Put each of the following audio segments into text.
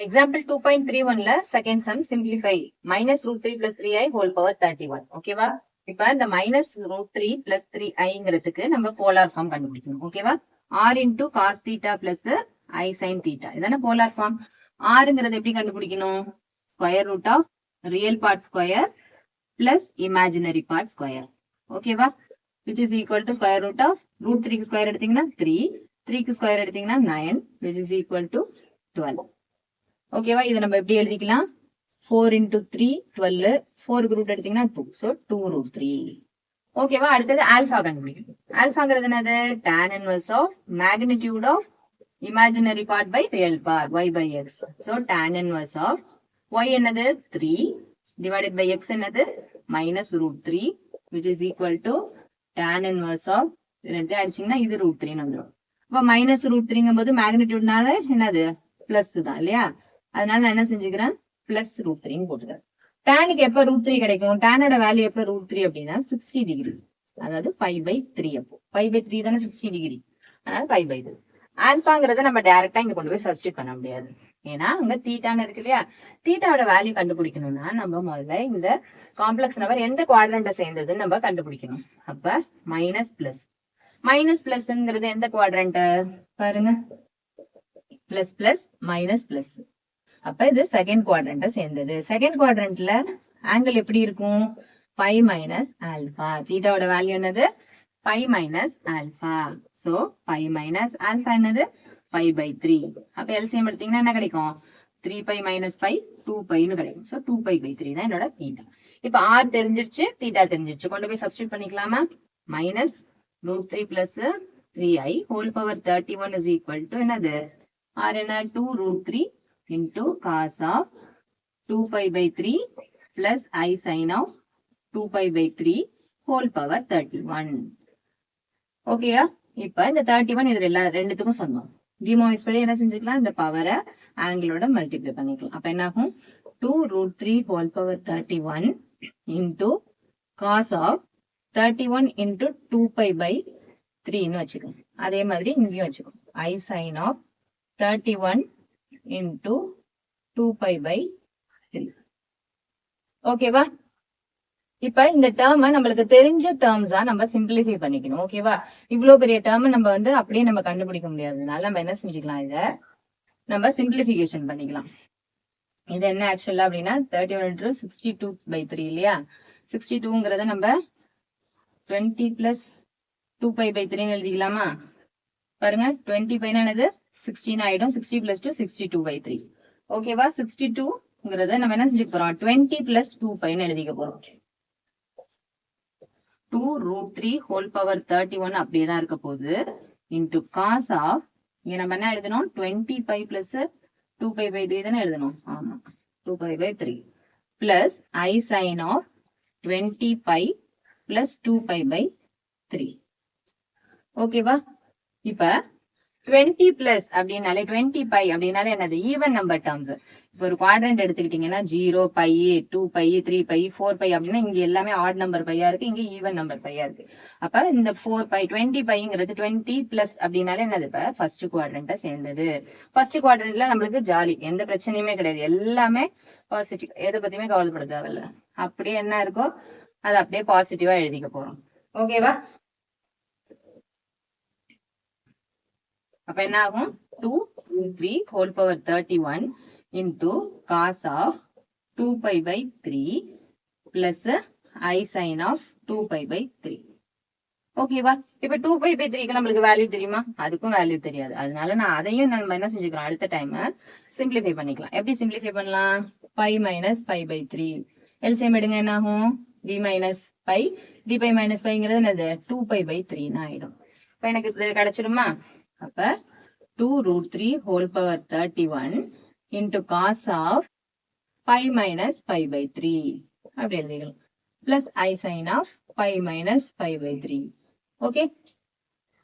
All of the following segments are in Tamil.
எக்ஸாம்பிள் டூ பாயிண்ட் த்ரீ ஒன்ல second sum simplify minus root three plus three i whole power thirty one ஓகேவா இப்ப இந்த minus root three plus three ஐங்கிறதுக்கு நம்ம போலார் ஃபார்ம் கண்டுபிடிக்கணும். ஓகேவா R into cos theta plus i sin theta இதான போலார் ஃபார்ம் ஆறுங்கிறது எப்படி கண்டுபிடிக்கணும்? Square root of real part square plus imaginary part square ஓகேவா which is equal to square root of root த்ரீக்கு ஸ்கொயர் எடுத்தீங்கன்னா த்ரீ த்ரீக்கு ஸ்கொயர் எடுத்தீங்கன்னா nine which is equal to twelve ஓகேவா? இதை நம்ம எப்படி எழுதிக்கலாம்? ஃபோர் இன்டூ த்ரீ டுவெல் ஃபோருக்கு ரூட் எடுத்தீங்கன்னா two so two root three ஓகேவா? அடுத்தது ஆல்ஃபா கண்டுபிடிக்கணும். ஆல்ஃபாங்கிறது என்னது? Tan inverse of magnitude of imaginary part by real part Y by X so tan inverse of Y என்னது? த்ரீ டிவைடட் பை எக்ஸ் என்னது? Minus root three which is equal to tan inverse of ரெண்டு அடிச்சீங்கன்னா இது ரூட் த்ரீன்னு வந்துடும் அப்போ மைனஸ் ரூட் த்ரீங்கும் போது மேக்னிடியூட்னால என்னது? பிளஸ் தான் இல்லையா? அதனால நான் என்ன செஞ்சுக்கிறேன்? பிளஸ் ரூட் த்ரீன்னு போட்டுக்கிறேன். டேனுக்கு எப்ப ரூட் த்ரீ கிடைக்கும்? டேனோட வேல்யூ எப்ப ரூட் த்ரீ அப்படின்னா சிக்ஸ்டி டிகிரி அதாவது ஃபைவ் பை த்ரீ அப்போ. ஃபைவ் பை த்ரீ தானே சிக்ஸ்டி டிகிரி அதனால ஃபைவ் பை த்ரீ ஆல்பாங்கிறத நம்ம டைரக்டா இங்க கொண்டு போய் சப்ஸ்டியூட் பண்ண முடியாது. ஏன்னா அங்க தீட்டான்னு இருக்கு இல்லையா? தீட்டாவோட வேல்யூ கண்டுபிடிக்கணும்னா நம்ம முதல்ல இந்த காம்ப்ளெக்ஸ் நம்பர் எந்த குவாட்ரண்ட சேர்ந்ததுன்னு நம்ம கண்டுபிடிக்கணும். அப்ப மைனஸ் பிளஸ் மைனஸ் பிளஸ்ங்கிறது எந்த குவாட்ரண்ட் பாருங்க. பிளஸ் பிளஸ் மைனஸ் பிளஸ் அப்ப இது செகண்ட் குவாட்ரண்ட்டை சேர்ந்தது. செகண்ட் குவாட்ரண்ட்ல ஆங்கிள் எப்படி இருக்கும்? ஃபைவ் மைனஸ் ஆல்பா தீட்டாவோட வேல்யூ என்னது? Five minus alpha so five minus alpha என்னது? ஃபைவ் பை த்ரீ அப்ப எல்சிஎம் எடுத்தீங்கன்னா என்ன கிடைக்கும்? Three pi minus five two பைன்னு கிடைக்கும். So two pi by three தான் என்னோட தீட்டா இப்போ ஆர் தெரிஞ்சிருச்சு தீட்டா தெரிஞ்சிருச்சு. கொண்டு போய் சப்ஸ்டியூட் பண்ணிக்கலாமா? Minus root three plus three i whole power thirty one is equal to என்னது? ஆர் என்ன? Two root three into cos of two pi by three plus i sin of two pi by three whole power thirty one ஓகேயா இப்ப இந்த தேர்ட்டி ஒன் இது எல்லா ரெண்டுத்துக்கும் சொன்னோம். டிமோயிஸ் படி என்ன செஞ்சுக்கலாம்? இந்த பவரை ஆங்கிளோட மல்டிப்ளை பண்ணிக்கலாம். அப்ப என்ன ஆகும் two root three whole power thirty one into cos of thirty one into two pi by த்ரீன்னு வச்சுக்கோங்க. அதே மாதிரி இங்கேயும் வச்சுக்கோங்க. I sin of thirty one into two pi by three ஓகேவா இப்ப இந்த டேர்ம் நம்மளுக்கு தெரிஞ்ச டேர்ம்ஸா நம்ம சிம்பிளிஃபை பண்ணிக்கணும். ஓகேவா இவ்வளவு பெரிய டேர்ம் நம்ம வந்து அப்படியே நம்ம கண்டுபிடிக்க முடியாதுனால நம்ம என்ன செஞ்சுக்கலாம் இத? நம்ம சிம்பிளிஃபிகேஷன் பண்ணிக்கலாம். இது என்ன ஆக்சுவலா அப்படின்னா thirty one into sixty two by three இல்லையா? சிக்ஸ்டி டூங்கிறத நம்ம twenty plus two pi by த்ரீன்னு எழுதிக்கலாமா? பாருங்க டுவெண்ட்டி பைனானது சிக்ஸ்டீன் ஆயிடும். Sixty plus two sixty two by three ஓகேவா சிக்ஸ்டி டூங்கிறத நம்ம என்ன செஞ்சு போறோம்? டுவெண்ட்டி பிளஸ் டூ பைன்னு எழுதிக்க போறோம். Two root three whole power thirty one அப்படியே தான் இருக்க போகுது. இன்டு காஸ் ஆஃப் இங்க நம்ம என்ன எழுதணும்? Twenty five plus two pi by three தானே எழுதணும். ஆமா. Two pi by three plus i sin of twenty five plus two pi by three ஓகேவா இப்ப டுவெண்ட்டி பிளஸ் அப்படின்னாலே டுவெண்ட்டி பை அப்படின்னாலே என்னது? ஈவன் நம்பர் டேர்ம்ஸ் இப்போ ஒரு குவாட்ரண்ட் எடுத்துக்கிட்டீங்கன்னா zero pi two pi three pi four pi அப்படின்னா இங்க எல்லாமே ஆட் நம்பர் பையா இருக்கு இங்க ஈவன் நம்பர் பையா இருக்கு. அப்ப இந்த ஃபோர் பை டுவெண்ட்டி பைங்கிறது டுவெண்ட்டி பிளஸ் அப்படின்னாலே என்னது இப்ப? ஃபர்ஸ்ட் குவாட்ரண்ட்டை சேர்ந்தது. ஃபர்ஸ்ட் குவாட்ரண்ட்ல நம்மளுக்கு ஜாலி எந்த பிரச்சனையுமே கிடையாது. எல்லாமே பாசிட்டிவ் எதை பத்தியுமே கவலைப்பட தேவையில்ல. அப்படியே என்ன இருக்கோ அதை அப்படியே பாசிட்டிவா எழுதிக்க போறோம். ஓகேவா அப்ப என்ன ஆகும் two three whole power thirty one into cos of two pi by three plus i sin of two pi by three ஓகேவா இப்ப டூ பை பை த்ரீக்கு நம்மளுக்கு வேல்யூ தெரியுமா? அதுக்கும் வேல்யூ தெரியாது. அதனால நான் அதையும் நம்ம என்ன செஞ்சுக்கிறோம்? அடுத்த டைம் சிம்பிளிஃபை பண்ணிக்கலாம். எப்படி சிம்பிளிஃபை பண்ணலாம்? Pi minus pi by three LCM எடுங்க என்ன ஆகும் three minus pi three pi minus பைங்கிறது என்னது? டூ பை பை த்ரீன்னு ஆயிடும். இப்ப எனக்கு இது கிடைச்சிடுமா? அப்ப two root three whole power thirty one into cos of pi minus pi by three அப்படி எழுதிக்கலாம். Plus i sin of pi minus pi by three okay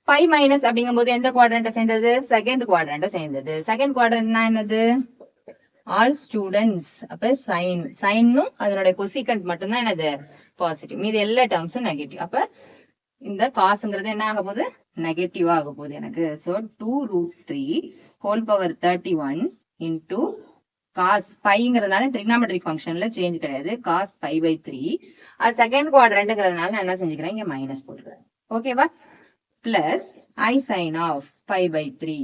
pi minus அப்படிங்கும் போது எந்த குவாட்ரண்ட்டை சேர்ந்தது? செகண்ட் குவாட்ரண்ட்டை சேர்ந்தது. செகண்ட் குவாட்ரண்ட்னா என்னது? ஆல் ஸ்டூடெண்ட்ஸ் அப்ப சைன் சைனும் அதனுடைய கொசிகண்ட் மட்டும்தான் என்னது? பாசிட்டிவ் மீது எல்லா டேர்ம்ஸும் நெகட்டிவ் அப்ப இந்த காசுங்கிறது என்ன ஆக போகுது? நெகட்டிவ் ஆக போகுது எனக்கு. So two root three whole power thirty one into cos பைங்கிறதுனால trigonometric ஃபங்க்ஷன்ல சேஞ்ச் கிடையாது. காஸ் பை பை த்ரீ அது செகண்ட் குவாட்ரண்ட்டுங்கிறதுனால நான் என்ன செஞ்சுக்கிறேன்? இங்க மைனஸ் போட்டுக்கிறேன். ஓகேவா plus i sin of pi by three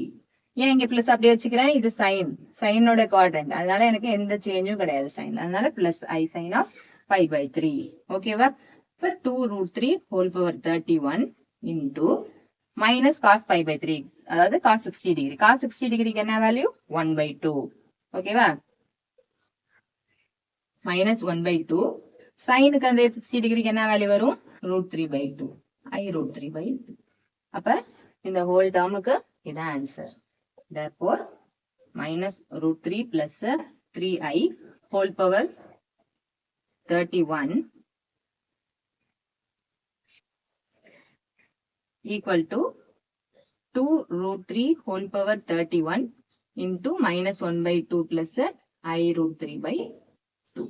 ஏன் இங்க பிளஸ் அப்படியே வச்சுக்கிறேன்? இது சைன் சைனோட குவாட்ரண்ட் அதனால எனக்கு எந்த சேஞ்சும் கிடையாது சைன் அதனால plus i sin of pi by three ஓகேவா இப்போ two root three whole power thirty one into minus cos five by three அதாவது cos sixty degree cos sixty டிகிரிக்கு என்ன வேல்யூ ஒன் பை டூ ஓகேவா மைனஸ் ஒன் பை டூ சைனுக்கு அந்த சிக்ஸ்டி டிகிரிக்கு என்ன வேல்யூ வரும்? Root three by two i root three by two அப்ப இந்த ஹோல் டேர்முக்கு இதான் answer therefore minus root three 3 plus uh, 3i whole power 31 equal to 2 root 3 whole power 31 into minus 1 by 2 plus i root 3 by 2.